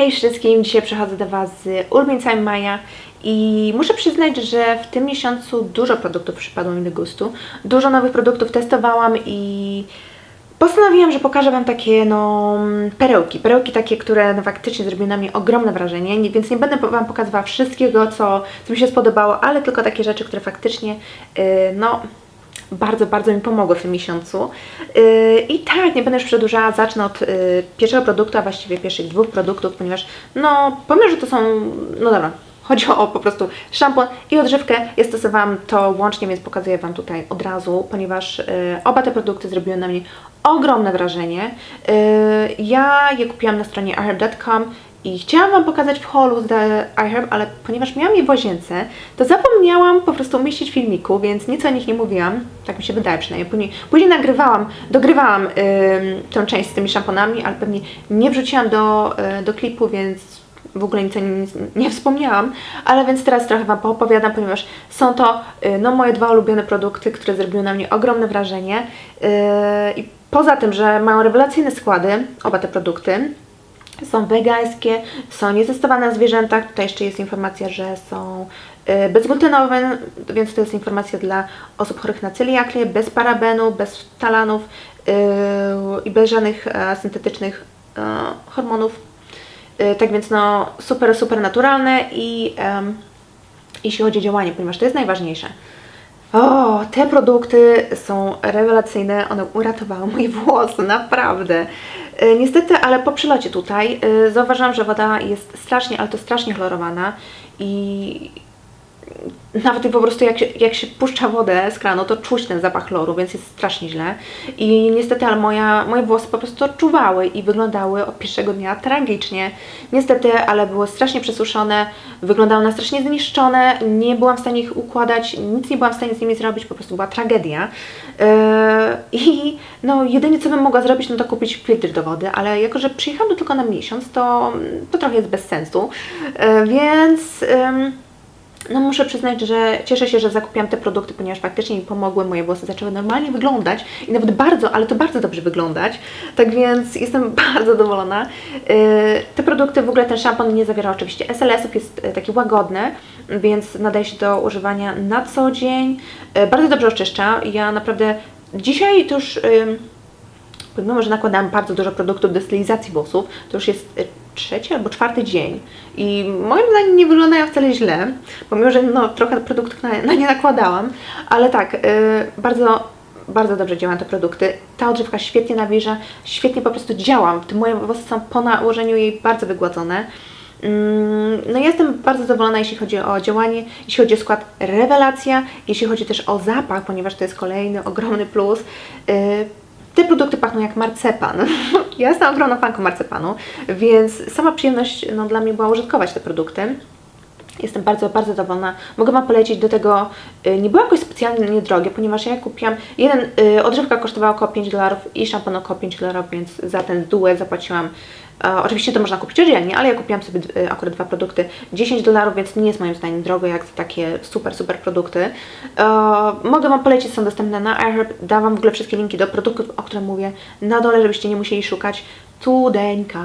Hej wszystkim, dzisiaj przychodzę do Was z ulubieńcami maja i muszę przyznać, że w tym miesiącu dużo produktów przypadło mi do gustu. Dużo nowych produktów testowałam i postanowiłam, że pokażę Wam takie no perełki. Perełki takie, które no, faktycznie zrobiły na mnie ogromne wrażenie, nie- więc nie będę Wam pokazywała wszystkiego, co, co mi się spodobało, ale tylko takie rzeczy, które faktycznie yy, no bardzo, bardzo mi pomogły w tym miesiącu. Yy, I tak, nie będę już przedłużała, zacznę od yy, pierwszego produktu, a właściwie pierwszych dwóch produktów, ponieważ no, pomimo, że to są, no dobra, chodzi o po prostu szampon i odżywkę. Ja stosowałam to łącznie, więc pokazuję Wam tutaj od razu, ponieważ yy, oba te produkty zrobiły na mnie ogromne wrażenie. Ja je kupiłam na stronie iHerb.com i chciałam Wam pokazać w holu The iHerb, ale ponieważ miałam je w łazience, to zapomniałam po prostu umieścić filmiku, więc nic o nich nie mówiłam. Tak mi się wydaje przynajmniej. Później, później nagrywałam, dogrywałam ym, tę część z tymi szamponami, ale pewnie nie wrzuciłam do, y, do klipu, więc w ogóle nic o nim nic nie wspomniałam, ale więc teraz trochę Wam poopowiadam, ponieważ są to y, no, moje dwa ulubione produkty, które zrobiły na mnie ogromne wrażenie. Yy, I poza tym, że mają rewelacyjne składy, oba te produkty, są wegańskie, są nietestowane na zwierzętach. Tutaj jeszcze jest informacja, że są y, bezglutenowe, więc to jest informacja dla osób chorych na celiakię, bez parabenu, bez talanów yy, i bez żadnych e, syntetycznych e, hormonów. Y, tak więc no super, super naturalne i jeśli chodzi o działanie, ponieważ to jest najważniejsze. O, te produkty są rewelacyjne, one uratowały moje włosy, naprawdę. E, Niestety, ale po przylocie tutaj e, zauważyłam, że woda jest strasznie, ale to strasznie chlorowana i nawet po prostu jak się, jak się puszcza wodę z kranu, to czuć ten zapach chloru, więc jest strasznie źle. I niestety, ale moja, moje włosy po prostu odczuwały i wyglądały od pierwszego dnia tragicznie. Niestety, ale były strasznie przesuszone, wyglądały na strasznie zniszczone, nie byłam w stanie ich układać, nic nie byłam w stanie z nimi zrobić, po prostu była tragedia. Yy, I no, jedynie co bym mogła zrobić, no to kupić filtr do wody, ale jako, że przyjechałam tylko na miesiąc, to, to trochę jest bez sensu. Yy, więc... ym, no muszę przyznać, że cieszę się, że zakupiłam te produkty, ponieważ faktycznie mi pomogły, moje włosy zaczęły normalnie wyglądać i nawet bardzo, ale to bardzo dobrze wyglądać, tak więc jestem bardzo zadowolona. Yy, Te produkty, w ogóle ten szampon nie zawiera oczywiście SLS-ów, jest e, taki łagodny, więc nadaje się do używania na co dzień, Yy, bardzo dobrze oczyszcza, ja naprawdę dzisiaj to już... Pomimo, że nakładałam bardzo dużo produktów do stylizacji włosów, to już jest y, trzeci albo czwarty dzień i moim zdaniem nie wyglądają wcale źle, pomimo, że no, trochę produktów na, na nie nakładałam, ale tak, y, bardzo, bardzo dobrze działają te produkty. Ta odżywka świetnie nawilża, świetnie po prostu działa. Te moje włosy są po nałożeniu jej bardzo wygładzone. Mm, No jestem bardzo zadowolona, jeśli chodzi o działanie, jeśli chodzi o skład rewelacja, jeśli chodzi też o zapach, ponieważ to jest kolejny ogromny plus. Te produkty pachną jak marcepan. Ja jestem ogromną fanką marcepanu, więc sama przyjemność no, dla mnie była użytkować te produkty. Jestem bardzo, bardzo zadowolona. Mogę Wam polecić do tego, y, nie było jakoś specjalnie drogie, ponieważ ja kupiłam, jeden, y, odżywka kosztowała około 5 dolarów i szampon około 5 dolarów, więc za ten duet zapłaciłam, e, oczywiście to można kupić oddzielnie, ale ja kupiłam sobie y, akurat dwa produkty 10 dolarów, więc nie jest moim zdaniem drogo jak za takie super, super produkty. E, mogę Wam polecić, są dostępne na iHerb, dam Wam w ogóle wszystkie linki do produktów, o których mówię na dole, żebyście nie musieli szukać. Tudeńka.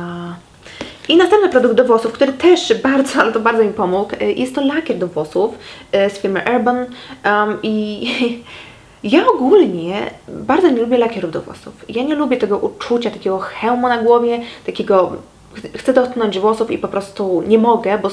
I następny produkt do włosów, który też bardzo, ale to bardzo mi pomógł, y, jest to lakier do włosów y, z firmy Urban um, i ja ogólnie bardzo nie lubię lakierów do włosów. Ja nie lubię tego uczucia, takiego hełmu na głowie, takiego ch- chcę dotknąć włosów i po prostu nie mogę, bo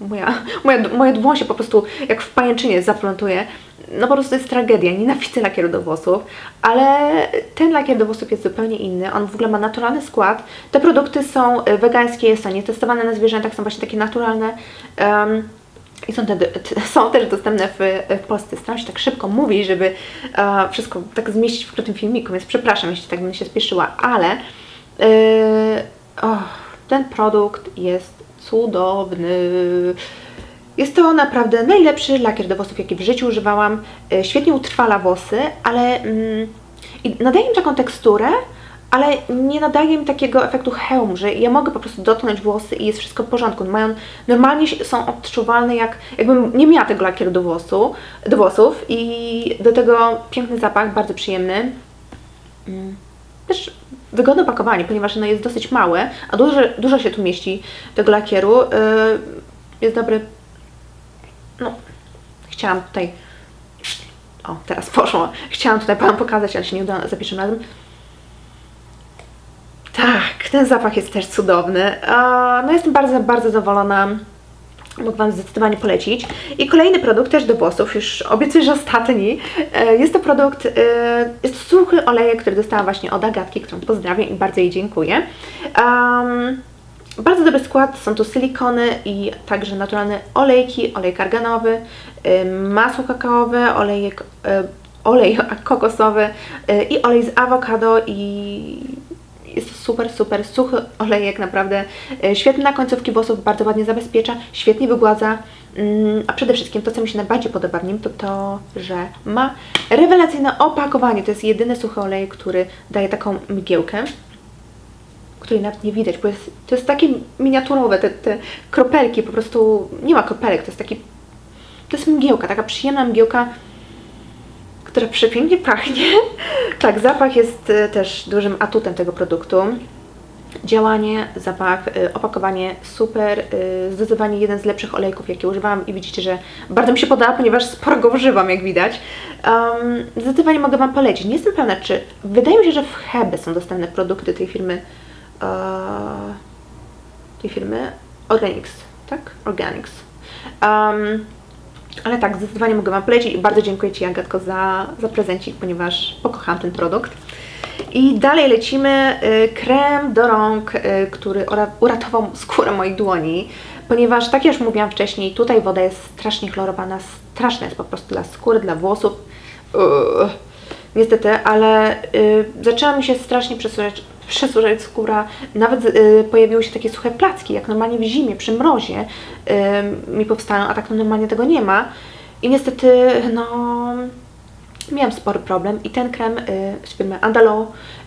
moja, moja, moje dłoń się po prostu jak w pajęczynie zaplątuje. No po prostu to jest tragedia, nienawidzę lakieru do włosów, ale ten lakier do włosów jest zupełnie inny, on w ogóle ma naturalny skład. Te produkty są e, wegańskie, są nietestowane na zwierzętach, są właśnie takie naturalne. em, i są, te, są też dostępne w, w Polsce. Staram się tak szybko mówić, żeby e, wszystko tak zmieścić w krótkim filmiku, więc przepraszam, jeśli tak bym się spieszyła, ale e, och, ten produkt jest cudowny. Jest to naprawdę najlepszy lakier do włosów, jaki w życiu używałam. E, Świetnie utrwala włosy, ale mm, nadaje im taką teksturę, ale nie nadaje im takiego efektu hełmu, że ja mogę po prostu dotknąć włosy i jest wszystko w porządku. Mają, normalnie są odczuwalne jak, jakbym nie miała tego lakieru do, włosu, do włosów i do tego piękny zapach, bardzo przyjemny. Mm. Też wygodne opakowanie, ponieważ ono jest dosyć małe, a dużo, dużo się tu mieści tego lakieru. Yy, jest dobry. No, chciałam tutaj. O, teraz poszło. Chciałam tutaj Wam pokazać, ale się nie udało za pierwszym razem. Tak, ten zapach jest też cudowny. No jestem bardzo, bardzo zadowolona. Mogę Wam zdecydowanie polecić. I kolejny produkt też do włosów, już obiecuję, że ostatni. E, Jest to produkt, e, jest to suchy olejek, który dostałam właśnie od Agatki, którą pozdrawiam i bardzo jej dziękuję. Um, bardzo dobry skład, są tu silikony i także naturalne olejki, olej arganowy, y, masło kakaowe, olejek, y, olej kokosowy y, i olej z awokado i jest to super, super suchy olejek, naprawdę y, świetny na końcówki włosów, bardzo ładnie zabezpiecza, świetnie wygładza, Mm, a przede wszystkim to, co mi się najbardziej podoba w nim, to to, że ma rewelacyjne opakowanie. To jest jedyny suchy olej, który daje taką mgiełkę której nawet nie widać, bo jest, to jest takie miniaturowe, te, te kropelki, po prostu nie ma kropelek, to jest taki, to jest mgiełka, taka przyjemna mgiełka, która przepięknie pachnie. tak, zapach jest e, też dużym atutem tego produktu. Działanie, zapach, y, opakowanie super, y, zdecydowanie jeden z lepszych olejków, jakie używałam i widzicie, że bardzo mi się podoba, ponieważ sporo go używam, jak widać. Um, zdecydowanie mogę Wam polecić. Nie jestem pewna, czy... Wydaje mi się, że w Hebe są dostępne produkty tej firmy e, tej firmy Organics, tak? Organics. Um, ale tak, zdecydowanie mogę Wam polecić i bardzo dziękuję Ci Agatko za, za prezencik, ponieważ pokochałam ten produkt. I dalej lecimy. y, Krem do rąk, y, który uratował skórę moich dłoni, ponieważ tak jak już mówiłam wcześniej, tutaj woda jest strasznie chlorowana, straszna jest po prostu dla skóry, dla włosów. Uuu, niestety, ale y, zaczęła mi się strasznie przesuszać, przesuszać skóra. Nawet y, pojawiły się takie suche placki, jak normalnie w zimie, przy mrozie y, mi powstają, a tak normalnie tego nie ma. I niestety, no, miałam spory problem i ten krem y, z firmy Andalo,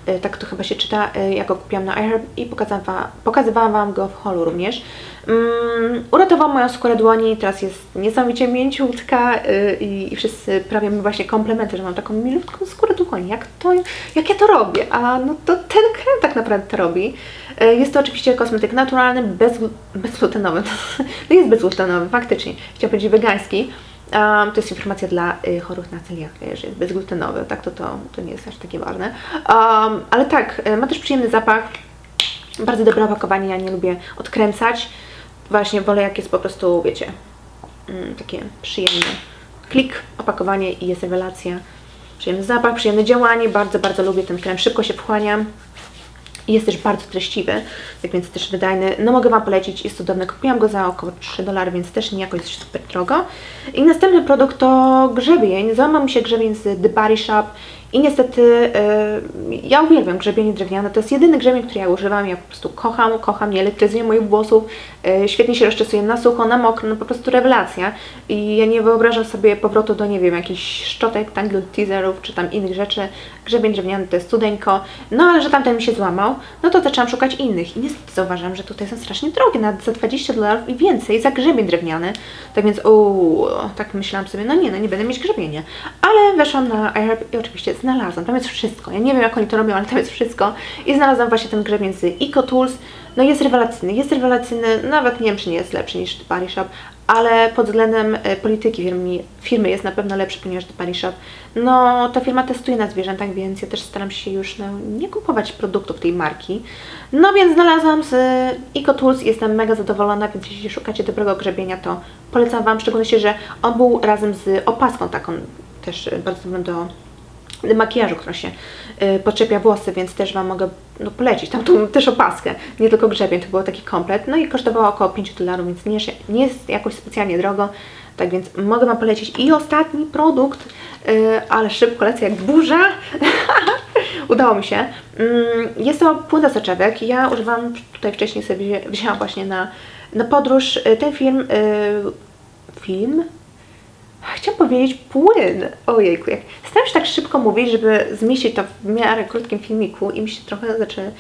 y, tak to chyba się czyta, y, ja go kupiłam na iHerb i pokazywałam, pokazywałam Wam go w holu również. Mm, uratował moją skórę dłoni, teraz jest niesamowicie mięciutka y, i wszyscy prawie mi właśnie komplementy, że mam taką milutką skórę Jak, to, jak ja to robię? A no to ten krem tak naprawdę to robi. Y, jest to oczywiście kosmetyk naturalny, bez, bezglutenowy. No jest bezglutenowy, faktycznie. Chciałam powiedzieć wegański. Um, to jest informacja dla y, chorych na celiakię, że jest bezglutenowy, tak to, to, to nie jest aż takie ważne. Um, ale tak, y, ma też przyjemny zapach, bardzo dobre opakowanie, ja nie lubię odkręcać. Właśnie wolę jak jest po prostu, wiecie, mm, takie przyjemne. Klik, opakowanie i jest rewelacja. Przyjemny zapach, przyjemne działanie, bardzo, bardzo lubię ten krem, szybko się wchłaniam. Jest też bardzo treściwy, tak więc też wydajny. No mogę Wam polecić, jest cudowny. Kupiłam go za około 3 dolary, więc też nie jakoś super drogo. I następny produkt to grzebień. Załamał mi się grzebień z The Body Shop i niestety yy, ja uwielbiam grzebienie drewniane. To jest jedyny grzebień, który ja używam. Ja po prostu kocham, kocham, nie elektryzuje moich włosów. Yy, świetnie się rozczesuję na sucho, na mokro, no po prostu rewelacja. I ja nie wyobrażam sobie powrotu do, nie wiem, jakichś szczotek, tangle teaserów, czy tam innych rzeczy. Grzebień drewniany to jest cudeńko. No ale że tamten mi się złamał, no to zaczęłam szukać innych. I niestety zauważyłam, że tutaj są strasznie drogie, nawet za 20 dolarów i więcej za grzebień drewniany. Tak więc, uuu, tak myślałam sobie, no nie, no nie będę mieć grzebienia. Ale weszłam na iHerb i oczywiście znalazłam, tam jest wszystko. Ja nie wiem jak oni to robią, ale tam jest wszystko. I znalazłam właśnie ten grzebień z EcoTools. No jest rewelacyjny, jest rewelacyjny, nawet nie wiem czy nie jest lepszy niż The Body Shop, ale pod względem e, polityki firmy, firmy jest na pewno lepszy ponieważ The Body Shop. No ta firma testuje na zwierzętach, więc ja też staram się już no, nie kupować produktów tej marki. No więc znalazłam z EcoTools jestem mega zadowolona, więc jeśli szukacie dobrego grzebienia, to polecam Wam, w szczególności, że on był razem z opaską taką też e, bardzo dobrą do makijażu, która się y, podczepia włosy, więc też Wam mogę no, polecić. Tam tu też opaskę, nie tylko grzebień, to był taki komplet. No i kosztowało około 5 dolarów, więc nie, nie jest jakoś specjalnie drogo. Tak więc mogę Wam polecić. I ostatni produkt, y, ale szybko lecę jak burza. Udało mi się. Mm, Jest to płyn soczewek. Ja używam tutaj wcześniej sobie wzię- wzięłam właśnie na, na podróż. Y, Ten film, y, film Chciałam powiedzieć płyn. Ojejku, jak staram się tak szybko mówić, żeby zmieścić to w miarę krótkim filmiku i mi się trochę zaczę,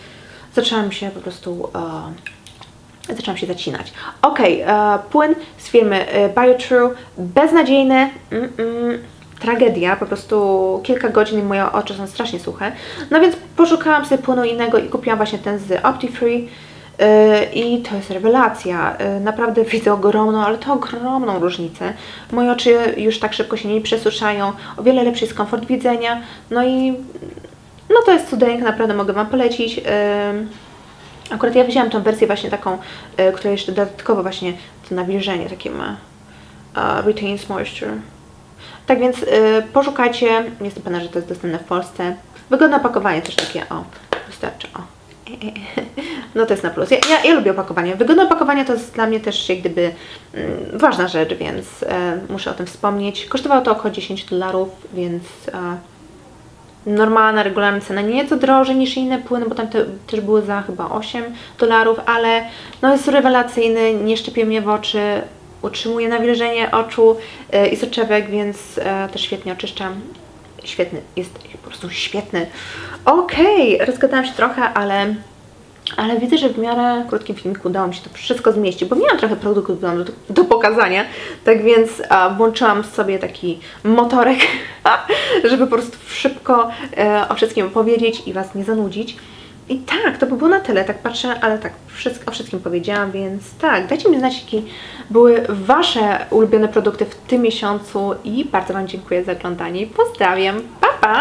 zaczęłam się po prostu e, zaczęłam się zacinać. Okej, e, płyn z firmy e, BioTrue, beznadziejny, mm, mm, tragedia, po prostu kilka godzin i moje oczy są strasznie suche. No więc poszukałam sobie płynu innego i kupiłam właśnie ten z Optifree. Yy, I to jest rewelacja. Yy, Naprawdę widzę ogromną, ale to ogromną różnicę. Moje oczy już tak szybko się nie przesuszają, o wiele lepszy jest komfort widzenia. No i no to jest cudeńka, naprawdę mogę Wam polecić. Yy, Akurat ja wzięłam tą wersję właśnie taką, która jeszcze dodatkowo właśnie to nawilżenie takie ma. Uh, retains moisture. Tak więc yy, poszukajcie. Jestem pewna, że to jest dostępne w Polsce. Wygodne opakowanie też takie, o, wystarczy, o. No to jest na plus. Ja, ja, ja lubię opakowanie. Wygodne opakowanie to jest dla mnie też jak gdyby mm, ważna rzecz, więc e, muszę o tym wspomnieć. Kosztowało to około 10 dolarów, więc e, normalna, regularna cena. Nieco drożej niż inne płyny, bo tam te, też były za chyba 8 dolarów, ale no jest rewelacyjny, nie szczepie mnie w oczy, utrzymuje nawilżenie oczu e, i soczewek, więc e, też świetnie oczyszczam. Świetny, jest po prostu świetny. Okej, rozgadałam się trochę, ale ale widzę, że w miarę krótkim filmiku udało mi się to wszystko zmieścić, bo miałam trochę produktów do, do pokazania, tak więc a, włączyłam sobie taki motorek, żeby po prostu szybko e, o wszystkim opowiedzieć i Was nie zanudzić. I tak, to by było na tyle, tak patrzę, ale tak, wszystko, o wszystkim powiedziałam, więc tak, dajcie mi znać, jakie były Wasze ulubione produkty w tym miesiącu i bardzo Wam dziękuję za oglądanie. Pozdrawiam, pa pa!